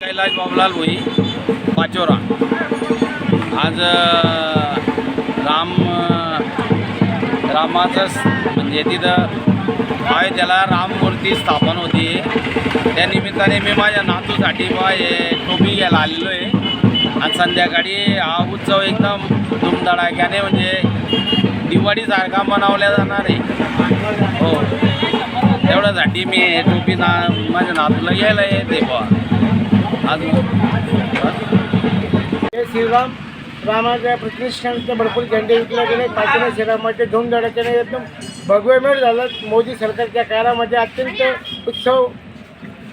कैलाश बाबूलाल भोई पाचोरा. आज राम रामाचं म्हणजे तिथं अयोध्येला राममूर्ती स्थापन होती. त्या निमित्ताने मी माझ्या नातूसाठी बा हे टोपी घ्यायला आलेलो आहे. आणि संध्याकाळी हा उत्सव एकदम धुमधडाक्याने म्हणजे दिवाळीसारखा मनवला जाणार आहे. तेवढ्यासाठी मी टोपी ना माझ्या नातूला घ्यायला येते बा अजून. हे श्रीराम. रामाच्या प्रतिष्ठानचे भरपूर झेंडे विकले गेले. पाचोरा शहरामध्ये धूमधडाक्याने एकदम भगवेमेळ झालं. मोदी सरकारच्या काळामध्ये अत्यंत उत्सव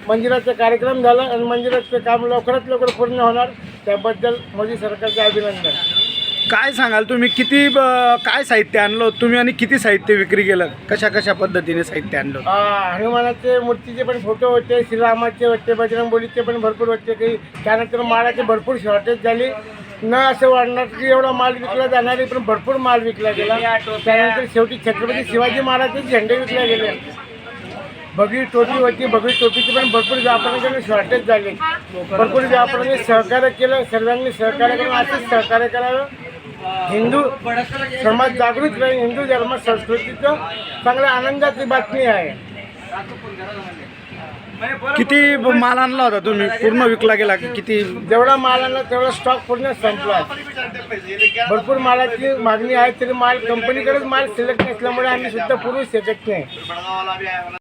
मंदिराचा कार्यक्रम झाला आणि मंदिराचं काम लवकरात लवकर पूर्ण होणार. त्याबद्दल मोदी सरकारचे अभिनंदन. काय सांगाल तुम्ही? किती ब- काय साहित्य आणलं? होतं तुम्ही आणि किती साहित्य विक्री केलं? कशा कशा पद्धतीने साहित्य आणलं होतं? आ, हनुमानाचे मूर्तीचे पण फोटो होते श्रीरामाचे होते बजरंगबलीचे पण भरपूर होते काही त्यानंतर मालाची भरपूर शॉर्टेज झाली. न असं वाटणार की एवढा माल विकला जाणार आहे, पण भरपूर माल विकला गेला. त्यानंतर शेवटी छत्रपती शिवाजी महाराजचे झेंडे विकले गेले. बगडी टोपी होती बगडी टोपीची पण भरपूर व्यापाऱ्यांकडे शॉर्टेज झाले. भरपूर व्यापाऱ्यांनी सहकार्य केलं सर्वांनी सहकार्य करून असंच सहकार्य करावं. हिंदू समाज जागृत राहील हिंदू धर्म संस्कृतीचं चांगल्या आनंदाची बातमी आहे. किती माल आणला होता तुम्ही? पूर्ण विकला गेला की किती? जेवढा माल आणला तेवढा स्टॉक पूर्ण संपला. भरपूर मालाची मागणी आहे तरी माल कंपनीकडेच माल सिलेक्ट नसल्यामुळे आम्ही सुद्धा पुरू शकत नाही.